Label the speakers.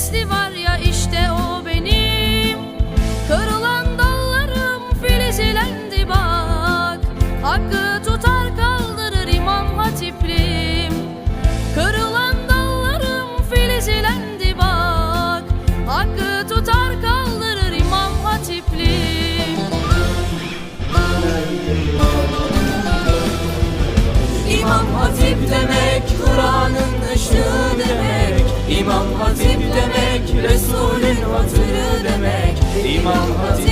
Speaker 1: sesli var ya işte o benim. Kırılan dallarım filizlendi bak. Hakkı tutar kaldırır imam hatiplim. Kırılan dallarım filizlendi bak. Hakkı tutar kaldırır imam hatiplim. İmam hatip demek demek Resulün hatırı demek. İmam Hatip